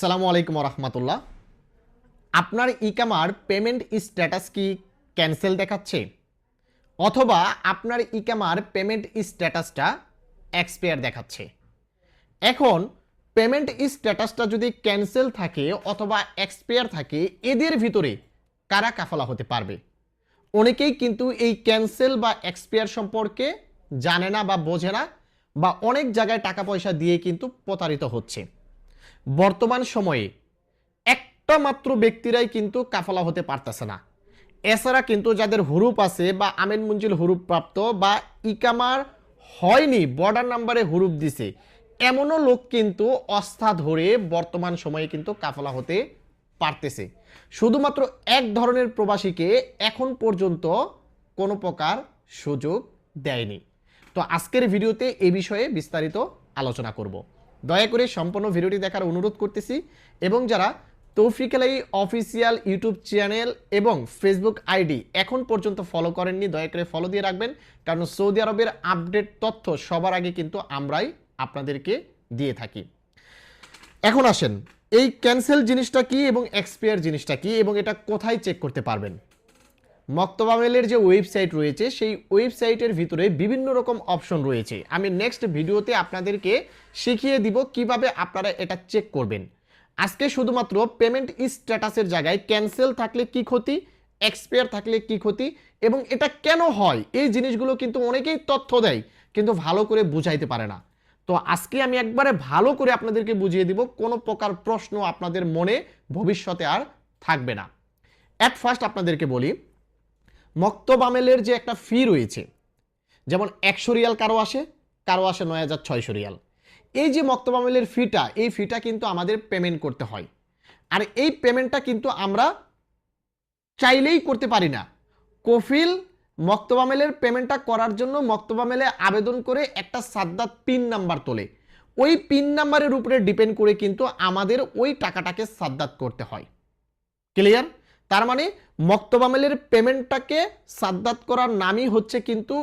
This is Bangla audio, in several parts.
আসসালামু আলাইকুম রহমতুল্লাহ আপনার ইকামার পেমেন্ট স্ট্যাটাস কি ক্যান্সেল দেখাচ্ছে? অথবা আপনার ইকামার পেমেন্ট স্ট্যাটাসটা এক্সপায়ার দেখাচ্ছে। এখন পেমেন্ট স্ট্যাটাসটা যদি ক্যান্সেল থাকে অথবা এক্সপায়ার থাকে, এদের ভিতরে কারা কাফালা হতে পারবে? অনেকেই কিন্তু এই ক্যান্সেল বা এক্সপায়ার সম্পর্কে জানে না বা বোঝে না বা অনেক জায়গায় টাকা পয়সা দিয়ে কিন্তু প্রতারিত হচ্ছে। বর্তমান সময়ে একটা মাত্র ব্যক্তিরাই কিন্তু কাফালা হতে পারতেছে না। এছাড়া কিন্তু যাদের হুরুপ আছে বা আমিন মঞ্জিল হুরুপ প্রাপ্ত বা ইকামার হয়নি বর্ডার নাম্বারে হুরুপ দিছে, এমনও লোক কিন্তু অস্থা ধরে বর্তমান সময়ে কিন্তু কাফালা হতে পারতেছে। শুধুমাত্র এক ধরনের প্রবাসীকে এখন পর্যন্ত কোনো প্রকার সুযোগ দেয়নি। তো আজকের ভিডিওতে এ বিষয়ে বিস্তারিত আলোচনা করব। দয়া করে সম্পূর্ণ ভিডিওটি দেখার অনুরোধ করতেছি এবং যারা তৌফিক আলাই অফিসিয়াল ইউটিউব চ্যানেল এবং ফেসবুক আইডি এখন পর্যন্ত ফলো করেননি, দয়া করে ফলো দিয়ে রাখবেন। কারণ সৌদি আরবের আপডেট তথ্য সবার আগে কিন্তু আমরাই আপনাদেরকে দিয়ে থাকি। এখন আসেন, এই ক্যান্সেল জিনিসটা কি এবং এক্সপায়ার জিনিসটা কি এবং এটা কোথায় চেক করতে পারবেন? মক্তবামেলের যে ওয়েবসাইট রয়েছে, সেই ওয়েবসাইটের ভিতরে বিভিন্ন রকম অপশন রয়েছে। আমি নেক্সট ভিডিওতে আপনাদেরকে শিখিয়ে দিব কীভাবে আপনারা এটা চেক করবেন। আজকে শুধুমাত্র পেমেন্ট স্ট্যাটাসের জায়গায় ক্যান্সেল থাকলে কি ক্ষতি এক্সপায়ার থাকলে কি ক্ষতি এবং এটা কেন হয়, এই জিনিসগুলো কিন্তু অনেকেই তথ্য দেয়, কিন্তু ভালো করে বুঝাইতে পারে না। তো আজকে আমি একবারে ভালো করে আপনাদেরকে বুঝিয়ে দিব, কোনো প্রকার প্রশ্ন আপনাদের মনে ভবিষ্যতে আর থাকবে না। অ্যাট ফার্স্ট আপনাদেরকে বলি মক্তব আমেলের যে একটা ফি রয়েছে, যেমন একশো রিয়াল কারও আসে কারও আসে নয় হাজার ছয়শো রিয়াল। এই যে মক্তব আমেলের ফিটা, এই ফিটা কিন্তু আমাদের পেমেন্ট করতে হয়। আর এই পেমেন্টটা কিন্তু আমরা চাইলেই করতে পারি না। কফিল মক্তবামেলের পেমেন্টটা করার জন্য মক্তবামেলে আবেদন করে একটা সাদ্দাত পিন নাম্বার তোলে। ওই পিন নাম্বারের উপরে ডিপেন্ড করে কিন্তু আমাদের ওই টাকাটাকে সাদ্দাত করতে হয়। ক্লিয়ার তার মানে মক্তবামেলের পেমেন্টটাকে সাদ্দাত করার নামই হচ্ছে কিন্তু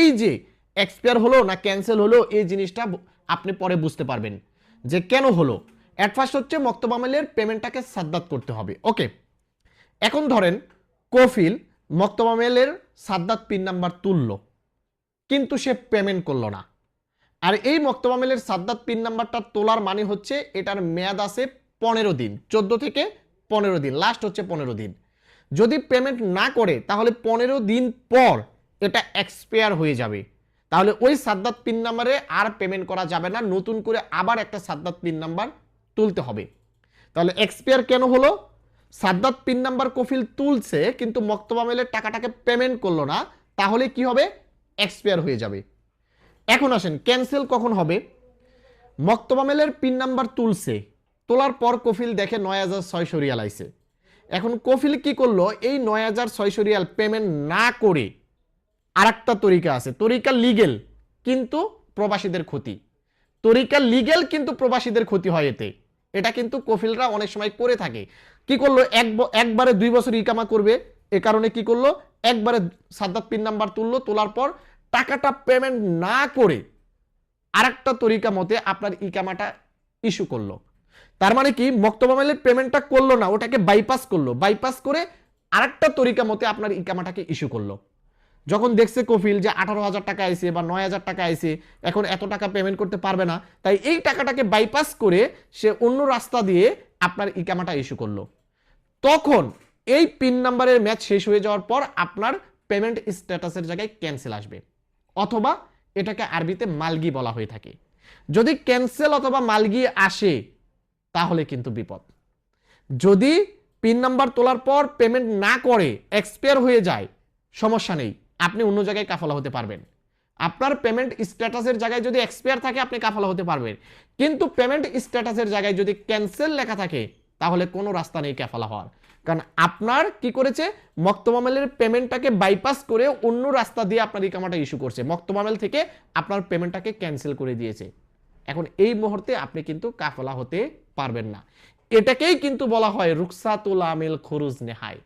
এই যে এক্সপায়ার হলো না ক্যান্সেল হলো, এই জিনিসটা আপনি পরে বুঝতে পারবেন যে কেন হলো। অ্যাট ফার্স্ট হচ্ছে মক্তবামেলের পেমেন্টটাকে সাদ্দাত করতে হবে। ওকে এখন ধরেন কফিল মক্তবামেলের সাদ্দাত পিন নাম্বার তুলল, কিন্তু সে পেমেন্ট করল না। আর এই মক্তবামেলের সাদ্দাত পিন নাম্বারটা তোলার মানে হচ্ছে এটার মেয়াদ আছে পনেরো দিন, চোদ্দ থেকে পনেরো দিন লাস্ট হচ্ছে পনেরো দিন। যদি পেমেন্ট না করে, তাহলে পনেরো দিন পর এটা এক্সপায়ার হয়ে যাবে। তাহলে ওই সাদ্দাত পিন নাম্বারে আর পেমেন্ট করা যাবে না, নতুন করে আবার একটা সাদ্দাত পিন নাম্বার তুলতে হবে। তাহলে এক্সপায়ার কেন হলো? সাদ্দাত পিন নাম্বার কফিল তুলছে, কিন্তু মক্তবা মেলের টাকাটাকে পেমেন্ট করল না, তাহলে কি হবে? এক্সপায়ার হয়ে যাবে। এখন আসেন ক্যান্সেল কখন হবে? মক্তবা মেলের পিন নাম্বার তুলছে। তোলার পর কফিল দেখে নয় হাজার ছয়শো রিয়াল আইছে। এখন কফিল কি করল? এই নয় হাজার ছয়শো রিয়াল পেমেন্ট না করে আর একটা তরিকা আছে। তরিকা লিগেল কিন্তু প্রবাসীদের ক্ষতি। তরিকা লিগেল কিন্তু প্রবাসীদের ক্ষতি হয় এতে। এটা কিন্তু কফিলরা অনেক সময় করে থাকে। কি করল? এক একবারে দুই বছর ইকামা করবে। এ কারণে কি করল? একবারে সাদ্দাত পিন নাম্বার তুললো। তোলার পর টাকাটা পেমেন্ট না করে আরেকটা তরিকা মতে আপনার ইকামাটা ইস্যু করল। তার মানে কি? মক্তবামেলের পেমেন্টটা করল না, ওটাকে বাইপাস করল। বাইপাস করে আরেকটা তরিকা মতে আপনার ইকামাটাকে ইস্যু করল। যখন দেখছে কফিল যে আঠারো হাজার টাকা আইছে বা নয় হাজার টাকা আইছে এখন এত টাকা পেমেন্ট করতে পারবে না, তাই এই টাকাটাকে বাইপাস করে সে অন্য রাস্তা দিয়ে আপনার ইকামাটা ইস্যু করল। তখন এই পিন নাম্বারের ম্যাচ শেষ হয়ে যাওয়ার পর আপনার পেমেন্ট স্ট্যাটাসের জায়গায় ক্যান্সেল আসবে। অথবা এটাকে আরবিতে মালগি বলা হয়ে থাকে। যদি ক্যান্সেল অথবা মালগি আসে তাহলে কিন্তু বিপদ। যদি পিন নাম্বার তোলার পর পেমেন্ট না করে এক্সপায়ার হয়ে যায়, সমস্যা নেই। আপনি অন্য জায়গায় কাফলা হতে পারবেন। আপনার পেমেন্ট স্ট্যাটাসের জায়গায় যদি এক্সপায়ার থাকে, আপনি কাফলা হতে পারবেন। কিন্তু পেমেন্ট স্ট্যাটাসের জায়গায় যদি ক্যান্সেল লেখা থাকে, তাহলে কোনো রাস্তা নেই কাফালা হওয়ার। কারণ আপনার কি করেছে? মক্তমামেলের পেমেন্টটাকে বাইপাস করে অন্য রাস্তা দিয়ে আপনার ইকামাটা ইস্যু করছে। মক্তমামেল থেকে আপনার পেমেন্টটাকে ক্যান্সেল করে দিয়েছে। এখন এই মুহূর্তে আপনি কিন্তু কাফলা হতে পারবেন না। এটাকেই কিন্তু বলা হয় রুকসাতুল আমিল খরুজ নেহাই।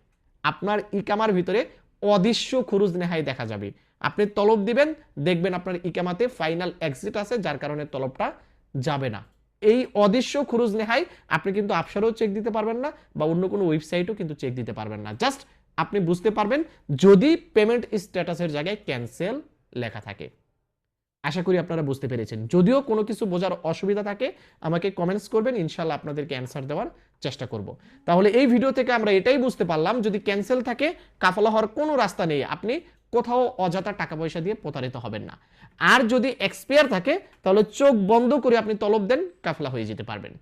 আপনার ইকামার ভিতরে অদৃশ্য খুরুজ নেহাই দেখা যাবে। আপনি তলব দিবেন, দেখবেন আপনার ইকামাতে ফাইনাল এক্সিট আছে, যার কারণে তলবটা যাবে না। এই অদৃশ্য খুরুজ নেহাই আপনি কিন্তু আপসারও চেক দিতে পারবেন না বা অন্য কোনো ওয়েবসাইটও কিন্তু চেক দিতে পারবেন না। জাস্ট আপনি বুঝতে পারবেন, যদি পেমেন্ট স্ট্যাটাসের জায়গায় ক্যান্সেল লেখা থাকে। আশা করি আপনারা বুঝতে পেরেছেন। যদিও কোনো কিছু বোঝার অসুবিধা থাকে, আমাকে কমেন্টস করবেন ইনশাল্লাহ আপনাদেরকে অ্যান্সার দেওয়ার চেষ্টা করব। তাহলে এই ভিডিও থেকে আমরা এটাই বুঝতে পারলাম, যদি ক্যান্সেল থাকে, কাফলা হওয়ার কোনো রাস্তা নেই, আপনি কোথাও অযথা টাকা পয়সা দিয়ে প্রতারিত হবেন না। আর যদি এক্সপায়ার থাকে, তাহলে চোখ বন্ধ করে আপনি তলব দেন, কাফলা হয়ে যেতে পারবেন।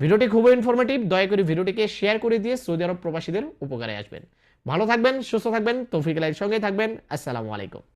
ভিডিওটি খুবই ইনফরমেটিভ দয়া করে ভিডিওটিকে শেয়ার করে দিয়ে সৌদি আরব প্রবাসীদের উপকারে আসবেন। ভালো থাকবেন, সুস্থ থাকবেন, তৌফিক আলাইয়ের সঙ্গে থাকবেন, আসসালামু আলাইকুম।